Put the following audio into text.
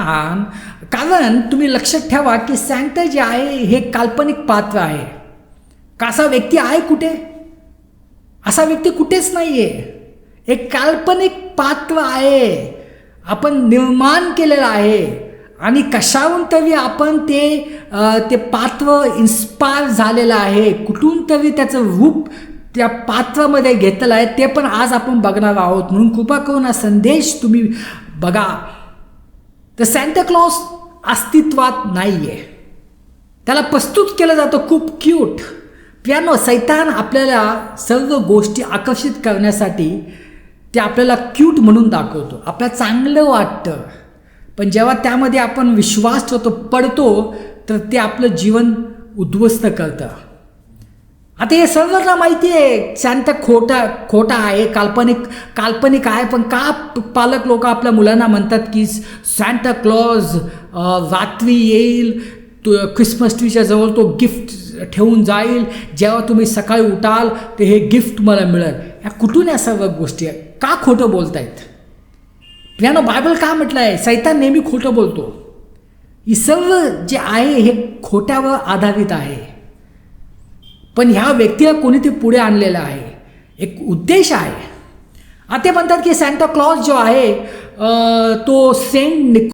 सैतान कारण तुम्ही लक्षात ठेवा की सॅन्टा जे आहे हे काल्पनिक पात्र आहे. का असा व्यक्ती आहे कुठे? असा व्यक्ती कुठेच नाही आहे एक काल्पनिक पात्र आहे. आपण निर्माण केलेलं आहे. आणि कशाहून तरी आपण ते ते पात्र इन्स्पायर झालेलं आहे. कुठून तरी त्याचं रूप त्या पात्रामध्ये घेतलं आहे ते पण आज आपण बघणार आहोत. म्हणून कृपा करून हा संदेश तुम्ही बघा. तर सॅन्टाक्लॉज अस्तित्वात नाही आहे त्याला प्रस्तुत केलं जातं खूप क्यूट पियानो सैतान आपल्याला सर्व गोष्टी आकर्षित करण्यासाठी ते आपल्याला क्यूट म्हणून दाखवतो. आपल्याला चांगलं वाटतं. पण जेव्हा त्यामध्ये आपण विश्वास ठेवतो पडतो तर ते आपलं जीवन उद्ध्वस्त करतं. आता हे सर्वांना माहिती आहे शांत खोटा खोटा आहे काल्पनिक काल्पनिक आहे पण का पालक लोक आपल्या मुलांना म्हणतात की सॅन्टा क्लॉज रात्री येईल तो ख्रिसमस ट्रीच्या जवळ तो गिफ्ट ठेवून जाईल जेव्हा तुम्ही सकाळी उठाल ते हे गिफ्ट मला मिळेल. ह्या कुठून या सर्व गोष्टी आहे का खोटं बोलतायत? यानं बायबल का म्हटलं आहे सैतान नेहमी खोटं बोलतो. ही सर्व जे आहे हे खोट्यावर आधारित आहे. पण ह्या व्यक्तीला कोणी ते पुढे आणलेलं आहे. एक उद्देश आहे. आता म्हणतात की सॅन्टा क्लॉज जो आहे तो सेंट निक